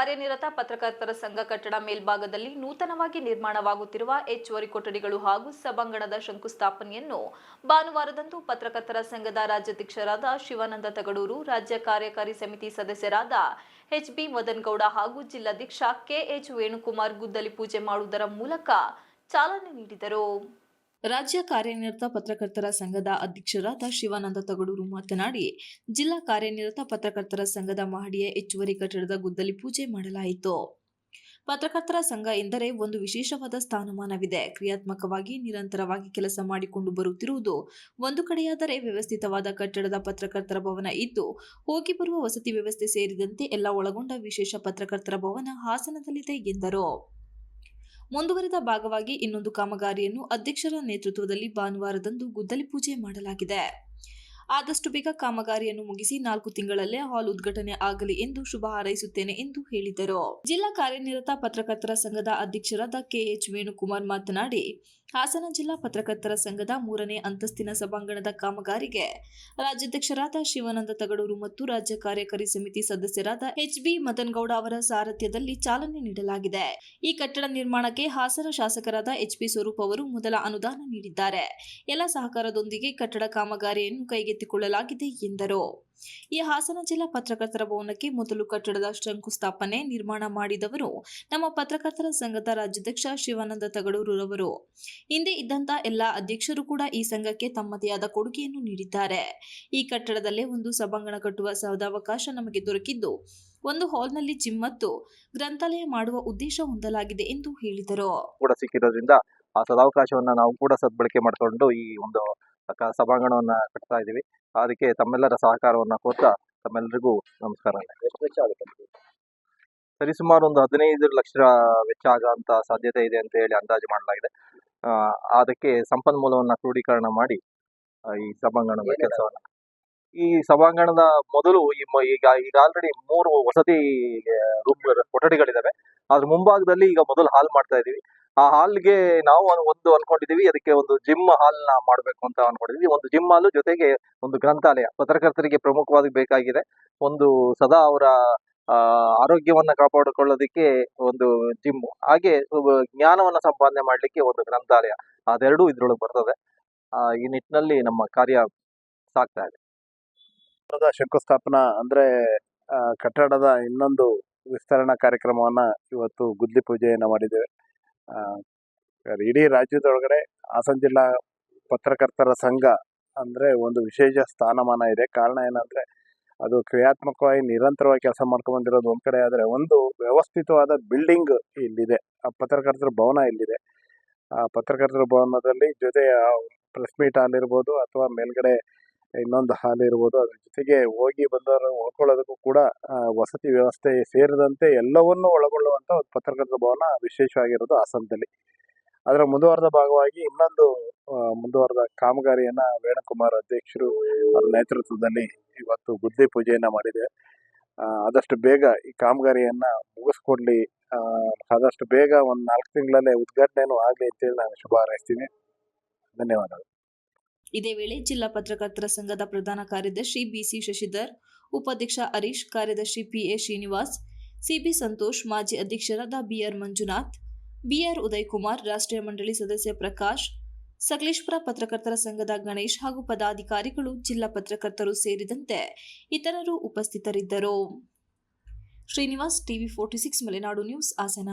ಕಾರ್ಯನಿರತ ಪತ್ರಕರ್ತರ ಸಂಘ ಕಟ್ಟಡ ಮೇಲ್ಭಾಗದಲ್ಲಿ ನೂತನವಾಗಿ ನಿರ್ಮಾಣವಾಗುತ್ತಿರುವ ಹೆಚ್ಚುವರಿ ಕೊಠಡಿಗಳು ಹಾಗೂ ಸಭಾಂಗಣದ ಶಂಕುಸ್ಥಾಪನೆಯನ್ನು ಭಾನುವಾರದಂದು ಪತ್ರಕರ್ತರ ಸಂಘದ ರಾಜ್ಯಾಧ್ಯಕ್ಷರಾದ ಶಿವಾನಂದ ತಗಡೂರು, ರಾಜ್ಯ ಕಾರ್ಯಕಾರಿ ಸಮಿತಿ ಸದಸ್ಯರಾದ ಎಚ್ಬಿ ಮದನ್ಗೌಡ ಹಾಗೂ ಜಿಲ್ಲಾಧ್ಯಕ್ಷ ಕೆಎಚ್ ವೇಣುಕುಮಾರ್ ಗುದ್ದಲಿ ಪೂಜೆ ಮಾಡುವುದರ ಮೂಲಕ ಚಾಲನೆ ನೀಡಿದರು. ರಾಜ್ಯ ಕಾರ್ಯನಿರತ ಪತ್ರಕರ್ತರ ಸಂಘದ ಅಧ್ಯಕ್ಷರಾದ ಶಿವಾನಂದ ತಗಡೂರು ಮಾತನಾಡಿ, ಜಿಲ್ಲಾ ಕಾರ್ಯನಿರತ ಪತ್ರಕರ್ತರ ಸಂಘದ ಮಹಡಿಯ ಹೆಚ್ಚುವರಿ ಕಟ್ಟಡದ ಗುದ್ದಲಿ ಪೂಜೆ ಮಾಡಲಾಯಿತು. ಪತ್ರಕರ್ತರ ಸಂಘ ಎಂದರೆ ಒಂದು ವಿಶೇಷವಾದ ಸ್ಥಾನಮಾನವಿದೆ. ಕ್ರಿಯಾತ್ಮಕವಾಗಿ, ನಿರಂತರವಾಗಿ ಕೆಲಸ ಮಾಡಿಕೊಂಡು ಬರುತ್ತಿರುವುದು ಒಂದು ಕಡೆಯಾದರೆ ವ್ಯವಸ್ಥಿತವಾದ ಕಟ್ಟಡದ ಪತ್ರಕರ್ತರ ಭವನ ಇದ್ದು, ಹೋಗಿ ಬರುವ ವಸತಿ ವ್ಯವಸ್ಥೆ ಸೇರಿದಂತೆ ಎಲ್ಲ ಒಳಗೊಂಡ ವಿಶೇಷ ಪತ್ರಕರ್ತರ ಭವನ ಹಾಸನದಲ್ಲಿದೆ ಎಂದರು. ಮುಂದುವರೆದ ಭಾಗವಾಗಿ ಇನ್ನೊಂದು ಕಾಮಗಾರಿಯನ್ನು ಅಧ್ಯಕ್ಷರ ನೇತೃತ್ವದಲ್ಲಿ ಭಾನುವಾರದಂದು ಗುದ್ದಲಿ ಪೂಜೆ ಮಾಡಲಾಗಿದೆ. ಆದಷ್ಟು ಬೇಗ ಕಾಮಗಾರಿಯನ್ನು ಮುಗಿಸಿ ನಾಲ್ಕು ತಿಂಗಳಲ್ಲೇ ಹಾಲ್ ಉದ್ಘಾಟನೆ ಆಗಲಿ ಎಂದು ಶುಭ ಹಾರೈಸುತ್ತೇನೆ ಎಂದು ಹೇಳಿದರು. ಜಿಲ್ಲಾ ಕಾರ್ಯನಿರತ ಪತ್ರಕರ್ತರ ಸಂಘದ ಅಧ್ಯಕ್ಷರಾದ ಕೆಎಚ್ ವೇಣುಕುಮಾರ್ ಮಾತನಾಡಿ, ಹಾಸನ ಜಿಲ್ಲಾ ಪತ್ರಕರ್ತರ ಸಂಘದ ಮೂರನೇ ಅಂತಸ್ತಿನ ಸಭಾಂಗಣದ ಕಾಮಗಾರಿಗೆ ರಾಜ್ಯಾಧ್ಯಕ್ಷರಾದ ಶಿವಾನಂದ ತಗಡೂರು ಮತ್ತು ರಾಜ್ಯ ಕಾರ್ಯಕಾರಿ ಸಮಿತಿ ಸದಸ್ಯರಾದ ಎಚ್ಬಿ ಮದನ್ಗೌಡ ಅವರ ಸಾರಥ್ಯದಲ್ಲಿ ಚಾಲನೆ ನೀಡಲಾಗಿದೆ. ಈ ಕಟ್ಟಡ ನಿರ್ಮಾಣಕ್ಕೆ ಹಾಸನ ಶಾಸಕರಾದ ಎಚ್ಪಿ ಸ್ವರೂಪ್ ಅವರು ಮೊದಲ ಅನುದಾನ ನೀಡಿದ್ದಾರೆ. ಎಲ್ಲ ಸಹಕಾರದೊಂದಿಗೆ ಕಟ್ಟಡ ಕಾಮಗಾರಿಯನ್ನು ಕೈಗೆತ್ತಿಕೊಳ್ಳಲಾಗಿದೆ ಎಂದರು. ಈ ಹಾಸನ ಜಿಲ್ಲಾ ಪತ್ರಕರ್ತರ ಭವನಕ್ಕೆ ಮೊದಲು ಕಟ್ಟಡದ ಶಂಕುಸ್ಥಾಪನೆ ನಿರ್ಮಾಣ ಮಾಡಿದವರು ನಮ್ಮ ಪತ್ರಕರ್ತರ ಸಂಘದ ರಾಜ್ಯಾಧ್ಯಕ್ಷ ಶಿವಾನಂದ ತಗಡೂರುರವರು ಹಿಂದೆ ಇದ್ದಂತ ಎಲ್ಲ ಅಧ್ಯಕ್ಷರು ಕೂಡ ಈ ಸಂಘಕ್ಕೆ ತಮ್ಮದೇ ಆದ ಕೊಡುಗೆಯನ್ನು ನೀಡಿದ್ದಾರೆ. ಈ ಕಟ್ಟಡದಲ್ಲೇ ಒಂದು ಸಭಾಂಗಣ ಕಟ್ಟುವ ಸದಾವಕಾಶ ನಮಗೆ ದೊರಕಿದ್ದು, ಒಂದು ಹಾಲ್ನಲ್ಲಿ ಜಿಮ್ ಮತ್ತು ಗ್ರಂಥಾಲಯ ಮಾಡುವ ಉದ್ದೇಶ ಹೊಂದಲಾಗಿದೆ ಎಂದು ಹೇಳಿದರು. ಕೂಡ ಸಿಕ್ಕಿರೋದ್ರಿಂದ ಆ ಸದಾವಕಾಶವನ್ನ ನಾವು ಕೂಡ ಸದ್ಬಳಕೆ ಮಾಡಿಕೊಂಡು ಈ ಒಂದು ಸಭಾಂಗಣವನ್ನ ಕಟ್ತಾ ಇದ್ದೀವಿ. ಅದಕ್ಕೆ ತಮ್ಮೆಲ್ಲರ ಸಹಕಾರವನ್ನ ಕೋರ್ತಾ ತಮ್ಮೆಲ್ಲರಿಗೂ ನಮಸ್ಕಾರ. ಸರಿಸುಮಾರು ಒಂದು ಹದಿನೈದು ಲಕ್ಷ ವೆಚ್ಚ ಆಗುವಂತ ಸಾಧ್ಯತೆ ಇದೆ ಅಂತ ಹೇಳಿ ಅಂದಾಜು ಮಾಡಲಾಗಿದೆ. ಅದಕ್ಕೆ ಸಂಪನ್ಮೂಲವನ್ನ ಕ್ರೋಢೀಕರಣ ಮಾಡಿ ಈ ಸಭಾಂಗಣದ ಕೆಲಸವನ್ನ. ಈ ಸಭಾಂಗಣದ ಮೊದಲು ಈ ಮ- ಈಗ ಈಗ ಆಲ್ರೆಡಿ ಮೂರು ವಸತಿ ರೂಮ್ ಕೊಠಡಿಗಳಿದಾವೆ. ಅದ್ರ ಮುಂಭಾಗದಲ್ಲಿ ಈಗ ಮೊದಲು ಹಾಲ್ ಮಾಡ್ತಾ ಇದೀವಿ ಆ ಹಾಲ್ಗೆ ನಾವು ಒಂದು- ಅನ್ಕೊಂಡಿದೀವಿ, ಅದಕ್ಕೆ ಒಂದು ಜಿಮ್ ಹಾಲ್ನ ಮಾಡ್ಬೇಕು ಅಂತ ಅನ್ಕೊಂಡಿದೀವಿ. ಒಂದು ಜಿಮ್ ಹಾಲ್ ಜೊತೆಗೆ ಒಂದು ಗ್ರಂಥಾಲಯ, ಪತ್ರಕರ್ತರಿಗೆ ಪ್ರಮುಖವಾಗಿ ಬೇಕಾಗಿದೆ. ಒಂದು ಸದಾ ಅವರ ಆರೋಗ್ಯವನ್ನ ಕಾಪಾಡಿಕೊಳ್ಳೋದಿಕ್ಕೆ ಒಂದು ಜಿಮ್, ಹಾಗೆ ಜ್ಞಾನವನ್ನ ಸಂಪಾದನೆ ಮಾಡ್ಲಿಕ್ಕೆ ಒಂದು ಗ್ರಂಥಾಲಯ, ಅದೆರಡೂ ಇದ್ರೊಳಗೆ ಬರ್ತದೆ. ಈ ನಿಟ್ಟಿನಲ್ಲಿ ನಮ್ಮ ಕಾರ್ಯ ಸಾಕ್ತಾ ಇದೆ. ಶಂಕುಸ್ಥಾಪನಾ ಅಂದ್ರೆ ಕಟ್ಟಡದ ಇನ್ನೊಂದು ವಿಸ್ತರಣಾ ಕಾರ್ಯಕ್ರಮವನ್ನ ಇವತ್ತು ಗುದ್ಲಿ ಪೂಜೆಯನ್ನ ಮಾಡಿದ್ದೇವೆ. ಇಡೀ ರಾಜ್ಯದೊಳಗಡೆ ಹಾಸನ ಜಿಲ್ಲಾ ಪತ್ರಕರ್ತರ ಸಂಘ ಅಂದ್ರೆ ಒಂದು ವಿಶೇಷ ಸ್ಥಾನಮಾನ ಇದೆ. ಕಾರಣ ಏನಂದ್ರೆ ಅದು ಕ್ರಿಯಾತ್ಮಕವಾಗಿ ನಿರಂತರವಾಗಿ ಕೆಲಸ ಮಾಡ್ಕೊಂಡ್ ಬಂದಿರೋದು ಒಂದ್ ಕಡೆ ಆದರೆ ಒಂದು ವ್ಯವಸ್ಥಿತವಾದ ಬಿಲ್ಡಿಂಗ್ ಇಲ್ಲಿದೆ. ಆ ಪತ್ರಕರ್ತರ ಭವನ ಇಲ್ಲಿದೆ. ಆ ಪತ್ರಕರ್ತರ ಭವನದಲ್ಲಿ ಜೊತೆ ಪ್ರೆಸ್ ಮೀಟ್ ಆಗಿರ್ಬೋದು ಅಥವಾ ಮೇಲ್ಗಡೆ ಇನ್ನೊಂದು ಹಾಲ್ ಇರ್ಬೋದು. ಅದ್ರ ಜೊತೆಗೆ ಹೋಗಿ ಬಂದವರು ಉಳ್ಕೊಳ್ಳೋದಕ್ಕೂ ಕೂಡ ವಸತಿ ವ್ಯವಸ್ಥೆ ಸೇರಿದಂತೆ ಎಲ್ಲವನ್ನೂ ಒಳಗೊಳ್ಳುವಂತ ಒಂದು ಪತ್ರಕರ್ತರ ಭವನ ವಿಶೇಷವಾಗಿರೋದು ಹಾಸನದಲ್ಲಿ. ಅದರ ಮುಂದುವರೆದ ಭಾಗವಾಗಿ ಇನ್ನೊಂದು ಮುಂದುವರೆದ ಕಾಮಗಾರಿಯನ್ನ ವೇಣುಕುಮಾರ್ ಅಧ್ಯಕ್ಷರು ಅವರ ನೇತೃತ್ವದಲ್ಲಿ ಇವತ್ತು ಬುದ್ಧಿ ಪೂಜೆಯನ್ನ ಮಾಡಿದೆ. ಆದಷ್ಟು ಬೇಗ ಈ ಕಾಮಗಾರಿಯನ್ನ ಮುಗಿಸ್ಕೊಡ್ಲಿ. ಆದಷ್ಟು ಬೇಗ ಒಂದು ನಾಲ್ಕು ತಿಂಗಳಲ್ಲೇ ಉದ್ಘಾಟನೆನೂ ಆಗಲಿ ಅಂತೇಳಿ ನಾನು ಶುಭ ಹಾರೈಸ್ತೀನಿ. ಧನ್ಯವಾದಗಳು. ಇದೇ ವೇಳೆ ಜಿಲ್ಲಾ ಪತ್ರಕರ್ತರ ಸಂಘದ ಪ್ರಧಾನ ಕಾರ್ಯದರ್ಶಿ ಬಿಸಿ ಶಶಿಧರ್, ಉಪಾಧ್ಯಕ್ಷ ಹರೀಶ್, ಕಾರ್ಯದರ್ಶಿ ಪಿಎ ಶ್ರೀನಿವಾಸ್ ಸಿಬಿ ಸಂತೋಷ್, ಮಾಜಿ ಅಧ್ಯಕ್ಷರಾದ ಬಿಆರ್ ಮಂಜುನಾಥ್, ಬಿಆರ್ ಉದಯ್ ಕುಮಾರ್ ರಾಷ್ಟ್ರೀಯ ಮಂಡಳಿ ಸದಸ್ಯ ಪ್ರಕಾಶ್, ಸಕಲೇಶ್ಪುರ ಪತ್ರಕರ್ತರ ಸಂಘದ ಗಣೇಶ್ ಹಾಗೂ ಪದಾಧಿಕಾರಿಗಳು, ಜಿಲ್ಲಾ ಪತ್ರಕರ್ತರು ಸೇರಿದಂತೆ ಇತರರು ಉಪಸ್ಥಿತರಿದ್ದರು. Srinivas, TV forty six, Malenadu news, Hassan.